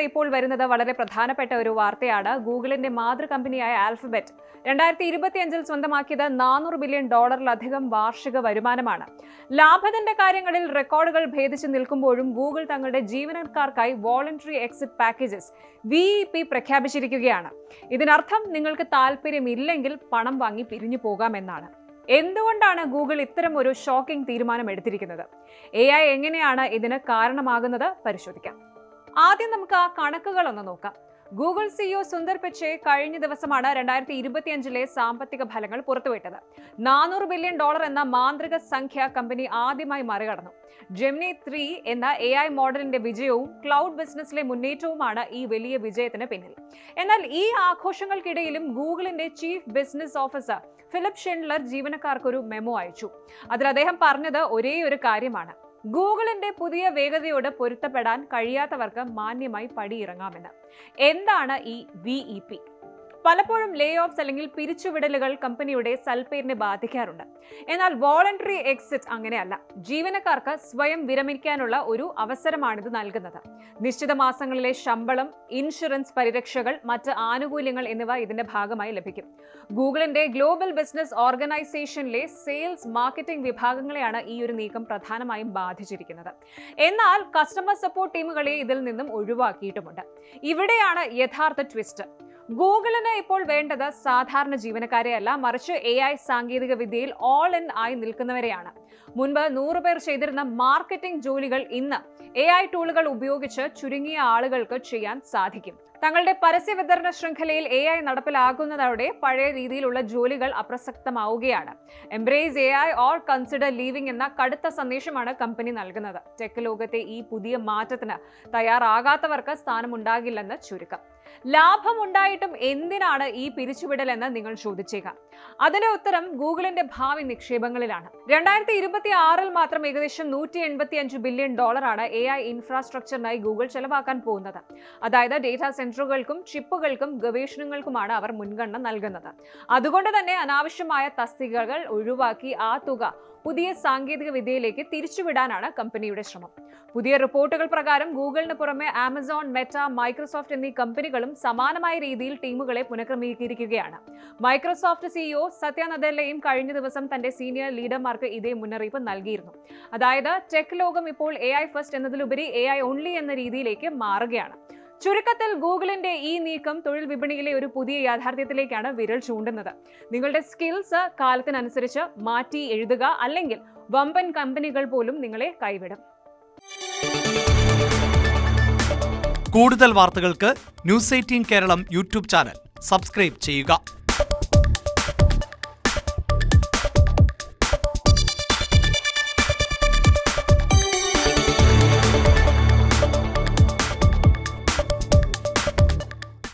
ഇപ്പോൾ വരുന്നത് വളരെ പ്രധാനപ്പെട്ട ഒരു വാർത്തയാണ്. ഗൂഗിളിന്റെ മാതൃ കമ്പനിയായ ആൽഫബറ്റ് രണ്ടായിരത്തി ഇരുപത്തിയഞ്ചിൽ സ്വന്തമാക്കിയത് നാനൂറ് ബില്യൺ ഡോളറിലധികം വാർഷിക വരുമാനമാണ്. ലാഭത്തിന്റെ കാര്യങ്ങളിൽ റെക്കോർഡുകൾ ഭേദിച്ച് നിൽക്കുമ്പോഴും ഗൂഗിൾ തങ്ങളുടെ ജീവനക്കാർക്കായി voluntary exit packages V P പ്രഖ്യാപിച്ചിരിക്കുകയാണ്. ഇതിനർത്ഥം നിങ്ങൾക്ക് താല്പര്യമില്ലെങ്കിൽ പണം വാങ്ങി പിരിഞ്ഞു പോകാമെന്നാണ്. എന്തുകൊണ്ടാണ് ഗൂഗിൾ ഇത്തരം ഒരു ഷോക്കിംഗ് തീരുമാനം എടുത്തിരിക്കുന്നത്? എ എങ്ങനെയാണ് ഇതിന് കാരണമാകുന്നത്? പരിശോധിക്കാം. ആദ്യം നമുക്ക് ആ കണക്കുകൾ ഒന്ന് നോക്കാം. ഗൂഗിൾ സിഇഒ സുന്ദർ പിച്ചെ കഴിഞ്ഞ ദിവസമാണ് രണ്ടായിരത്തി ഇരുപത്തിയഞ്ചിലെ സാമ്പത്തിക ഫലങ്ങൾ പുറത്തുവിട്ടത്. നാനൂറ് ബില്യൺ ഡോളർ എന്ന മാന്ത്രിക സംഖ്യ കമ്പനി ആദ്യമായി മറികടന്നു. ജെമിനി ത്രീ എന്ന എ ഐ മോഡലിന്റെ വിജയവും ക്ലൗഡ് ബിസിനസ്സിലെ മുന്നേറ്റവുമാണ് ഈ വലിയ വിജയത്തിന് പിന്നിൽ. എന്നാൽ ഈ ആഘോഷങ്ങൾക്കിടയിലും ഗൂഗിളിന്റെ chief business officer Philipp Schindler ജീവനക്കാർക്കൊരു memo അയച്ചു. അതിൽ അദ്ദേഹം പറഞ്ഞത് ഒരേ ഒരു കാര്യമാണ്. ഗൂഗിളിന്റെ പുതിയ വേഗതയോട് പൊരുത്തപ്പെടാൻ കഴിയാത്തവർക്ക് മാന്യമായി പടിയിറങ്ങാമെന്ന്. എന്താണ് ഈ വി പലപ്പോഴും ലേ ഓഫ്സ് അല്ലെങ്കിൽ പിരിച്ചുവിടലുകൾ കമ്പനിയുടെ സൽപ്പേരിനെ ബാധിക്കാറുണ്ട്. എന്നാൽ വോളണ്ടറി എക്സിറ്റ് അങ്ങനെയല്ല. ജീവനക്കാർക്ക് സ്വയം വിരമിക്കാനുള്ള ഒരു അവസരമാണിത് നൽകുന്നത്. നിശ്ചിത മാസങ്ങളിലെ ശമ്പളം ഇൻഷുറൻസ് പരിരക്ഷകൾ മറ്റ് ആനുകൂല്യങ്ങൾ എന്നിവ ഇതിന്റെ ഭാഗമായി ലഭിക്കും. ഗൂഗിളിന്റെ ഗ്ലോബൽ ബിസിനസ് ഓർഗനൈസേഷനിലെ സെയിൽസ് മാർക്കറ്റിംഗ് വിഭാഗങ്ങളെയാണ് ഈ ഒരു നീക്കം പ്രധാനമായും ബാധിച്ചിരിക്കുന്നത്. എന്നാൽ കസ്റ്റമർ സപ്പോർട്ട് ടീമുകളെ ഇതിൽ നിന്നും ഒഴിവാക്കിയിട്ടുമുണ്ട്. ഇവിടെയാണ് യഥാർത്ഥ ട്വിസ്റ്റ് ഗൂഗിളിന് ഇപ്പോൾ വേണ്ടത് സാധാരണ ജീവനക്കാരെയല്ല മറിച്ച് എ ഐ സാങ്കേതിക വിദ്യയിൽ ഓൾ ഇൻ ആയി നിൽക്കുന്നവരെയാണ്. മുൻപ് നൂറ് പേർ ചെയ്തിരുന്ന മാർക്കറ്റിംഗ് ജോലികൾ ഇന്ന് എ ഐ ടൂളുകൾ ഉപയോഗിച്ച് ചുരുങ്ങിയ ആളുകൾക്ക് ചെയ്യാൻ സാധിക്കും. തങ്ങളുടെ പരസ്യ വിതരണ ശൃംഖലയിൽ എ ഐ നടപ്പിലാകുന്നതോടെ പഴയ രീതിയിലുള്ള ജോലികൾ അപ്രസക്തമാവുകയാണ്. Embrace A I or consider leaving എന്ന കടുത്ത സന്ദേശമാണ് കമ്പനി നൽകുന്നത്. ടെക് ലോകത്തെ ഈ പുതിയ മാറ്റത്തിന് തയ്യാറാകാത്തവർക്ക് സ്ഥാനമുണ്ടാകില്ലെന്ന് ചുരുക്കം. ലാഭമുണ്ടായിട്ടും എന്തിനാണ് ഈ പിരിച്ചുവിടൽ എന്ന് നിങ്ങൾ ചോദിച്ചേക്കാം. അതിന്റെ ഉത്തരം ഗൂഗിളിന്റെ ഭാവി നിക്ഷേപങ്ങളിലാണ്. രണ്ടായിരത്തി ഇരുപത്തി ആറിൽ മാത്രം ഏകദേശം നൂറ്റി എൺപത്തി അഞ്ച് ബില്യൺ ഡോളറാണ് എ ഐ ഇൻഫ്രാസ്ട്രക്ചറിനായി ഗൂഗിൾ ചെലവാക്കാൻ പോകുന്നത്. അതായത് ഡേറ്റാ സെന്ററുകൾക്കും ചിപ്പുകൾക്കും ഗവേഷണങ്ങൾക്കുമാണ് അവർ മുൻഗണന നൽകുന്നത്. അതുകൊണ്ട് തന്നെ അനാവശ്യമായ തസ്തികകൾ ഒഴിവാക്കി ആ തുക പുതിയ സാങ്കേതിക വിദ്യയിലേക്ക് തിരിച്ചുവിടാനാണ് കമ്പനിയുടെ ശ്രമം. പുതിയ റിപ്പോർട്ടുകൾ പ്രകാരം ഗൂഗിളിന് പുറമെ ആമസോൺ മെറ്റ മൈക്രോസോഫ്റ്റ് എന്നീ കമ്പനികളും സമാനമായ രീതിയിൽ ടീമുകളെ പുനഃക്രമീകരിക്കുകയാണ്. മൈക്രോസോഫ്റ്റ് സിഇഒ സത്യ നദല്ലയും കഴിഞ്ഞ ദിവസം തന്റെ സീനിയർ ലീഡർമാർക്ക് ഇതേ മുന്നറിയിപ്പ് നൽകിയിരുന്നു. അതായത് ടെക് ലോകം ഇപ്പോൾ എ ഐ ഫസ്റ്റ് എന്നതിലുപരി എ ഐ ഓൺലി എന്ന രീതിയിലേക്ക് മാറുകയാണ്. ചുരുക്കത്തിൽ ഗൂഗിളിന്റെ ഈ നീക്കം തൊഴിൽ വിപണിയിലെ ഒരു പുതിയ യാഥാർത്ഥ്യത്തിലേക്കാണ് വിരൽ ചൂണ്ടുന്നത്. നിങ്ങളുടെ സ്കിൽസ് കാലത്തിനനുസരിച്ച് മാറ്റി എഴുതുക അല്ലെങ്കിൽ വമ്പൻ കമ്പനികൾ പോലും നിങ്ങളെ കൈവിടും. കൂടുതൽ വാർത്തകൾക്ക് news eighteen Keralam YouTube channel. Subscribe ചെയ്യുക.